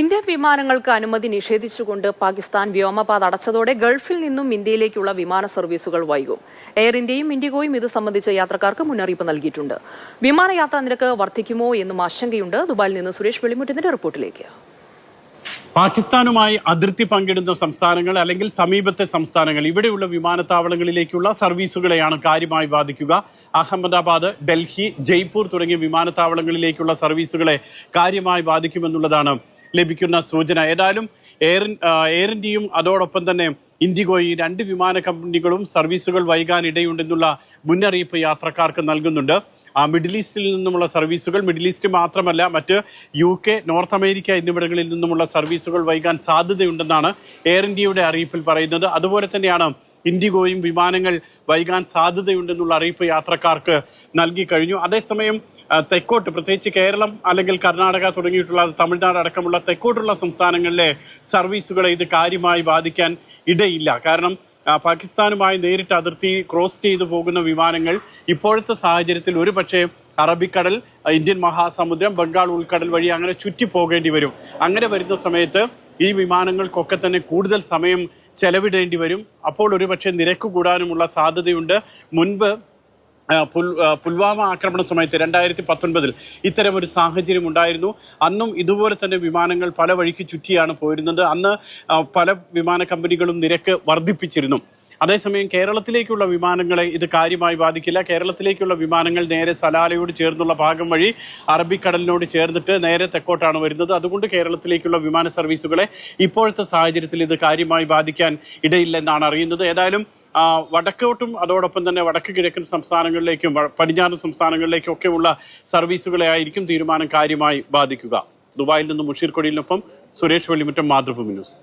Indian വിമാനങ്ങൾക്ക് അനുമതി നിഷേധിച്ചുകൊണ്ട് പാകിസ്ഥാൻ വ്യോമപാത അടച്ചതോടെ ഗൾഫിൽ നിന്നും ഇന്ത്യയിലേക്കുള്ള വിമാന സർവീസുകൾ വൈകും. എയർ ഇന്ത്യയും ഇൻഡിഗോയും ഇത് സംബന്ധിച്ച് യാത്രക്കാർക്ക് മുന്നറിയിപ്പ് നൽകിയിട്ടുണ്ട്. വിമാനയാത്രാ നിരക്ക് വർദ്ധിക്കുമോ എന്നും ആശങ്കയുണ്ട്. ദുബായിൽ നിന്ന് സുരേഷ് വെളിമുട്ടിന്റെ റിപ്പോർട്ടിലേക്ക്. പാകിസ്ഥാനുമായി അതിർത്തി പങ്കിടുന്ന സംസ്ഥാനങ്ങൾ അല്ലെങ്കിൽ സമീപത്തെ സംസ്ഥാനങ്ങൾ ഇവിടെയുള്ള വിമാനത്താവളങ്ങളിലേക്കുള്ള സർവീസുകളെയാണ് കാര്യമായി ബാധിക്കുക. അഹമ്മദാബാദ് ഡൽഹി ജയ്പൂർ തുടങ്ങിയ വിമാനത്താവളങ്ങളിലേക്കുള്ള സർവീസുകളെ കാര്യമായി ബാധിക്കുമെന്നുള്ളതാണ് ലഭിക്കുന്ന സൂചന. ഏതായാലും എയർ എയർ ഇന്ത്യയും അതോടൊപ്പം തന്നെ ഇൻഡിഗോ ഈ രണ്ട് വിമാന കമ്പനികളും സർവീസുകൾ വൈകാനിടയുണ്ടെന്നുള്ള മുന്നറിയിപ്പ് യാത്രക്കാർക്ക് നൽകുന്നുണ്ട്. ആ മിഡിൽ ഈസ്റ്റിൽ നിന്നുമുള്ള സർവീസുകൾ മിഡിൽ ഈസ്റ്റ് മാത്രമല്ല മറ്റ് യു കെ നോർത്ത് അമേരിക്ക എന്നിവിടങ്ങളിൽ നിന്നുമുള്ള സർവീസുകൾ വൈകാൻ സാധ്യതയുണ്ടെന്നാണ് എയർ ഇന്ത്യയുടെ അറിയിപ്പിൽ പറയുന്നത്. അതുപോലെ തന്നെയാണ് ഇൻഡിഗോയും വിമാനങ്ങൾ വൈകാൻ സാധ്യതയുണ്ടെന്നുള്ള അറിയിപ്പ് യാത്രക്കാർക്ക് നൽകി കഴിഞ്ഞു. അതേസമയം തെക്കോട്ട് പ്രത്യേകിച്ച് കേരളം അല്ലെങ്കിൽ കർണാടക തുടങ്ങിയിട്ടുള്ള തമിഴ്നാട് അടക്കമുള്ള തെക്കോട്ടുള്ള സംസ്ഥാനങ്ങളിലെ സർവീസുകളെ ഇത് കാര്യമായി ബാധിക്കാൻ ഇടയില്ല. കാരണം പാകിസ്ഥാനുമായി നേരിട്ട് അതിർത്തി ക്രോസ് ചെയ്തു പോകുന്ന വിമാനങ്ങൾ ഇപ്പോഴത്തെ സാഹചര്യത്തിൽ ഒരു പക്ഷേ അറബിക്കടൽ ഇന്ത്യൻ മഹാസമുദ്രം ബംഗാൾ ഉൾക്കടൽ വഴി അങ്ങനെ ചുറ്റി പോകേണ്ടി വരും. അങ്ങനെ വരുന്ന സമയത്ത് ഈ വിമാനങ്ങൾക്കൊക്കെ തന്നെ കൂടുതൽ സമയം ചെലവിടേണ്ടി വരും. അപ്പോൾ ഒരുപക്ഷെ നിരക്ക് കൂടാനുമുള്ള സാധ്യതയുണ്ട്. മുൻപ് പുൽവാമ ആക്രമണ സമയത്ത് രണ്ടായിരത്തി പത്തൊൻപതിൽ ഇത്തരം ഒരു സാഹചര്യം ഉണ്ടായിരുന്നു. അന്നും ഇതുപോലെ തന്നെ വിമാനങ്ങൾ പല വഴിക്ക് ചുറ്റിയാണ് പോയിരുന്നത്. അന്ന് പല വിമാന കമ്പനികളും നിരക്ക് വർദ്ധിപ്പിച്ചിരുന്നു. അതേസമയം കേരളത്തിലേക്കുള്ള വിമാനങ്ങളെ ഇത് കാര്യമായി ബാധിക്കില്ല. കേരളത്തിലേക്കുള്ള വിമാനങ്ങൾ നേരെ സലാലയോട് ചേർന്നുള്ള ഭാഗം വഴി അറബിക്കടലിനോട് ചേർന്നിട്ട് നേരെ തെക്കോട്ടാണ് വരുന്നത്. അതുകൊണ്ട് കേരളത്തിലേക്കുള്ള വിമാന സർവീസുകളെ ഇപ്പോഴത്തെ സാഹചര്യത്തിൽ ഇത് കാര്യമായി ബാധിക്കാൻ ഇടയില്ലെന്നാണ് അറിയുന്നത്. ഏതായാലും വടക്കോട്ടും അതോടൊപ്പം തന്നെ വടക്ക് കിഴക്കൻ സംസ്ഥാനങ്ങളിലേക്കും പടിഞ്ഞാറൻ സംസ്ഥാനങ്ങളിലേക്കും ഒക്കെയുള്ള സർവീസുകളെ ആയിരിക്കും തീരുമാനം കാര്യമായി ബാധിക്കുക. ദുബായിൽ നിന്നും മുഷീർ കൊടിയിലിനൊപ്പം സുരേഷ് വെള്ളിമുറ്റം മാതൃഭൂമി ന്യൂസ്.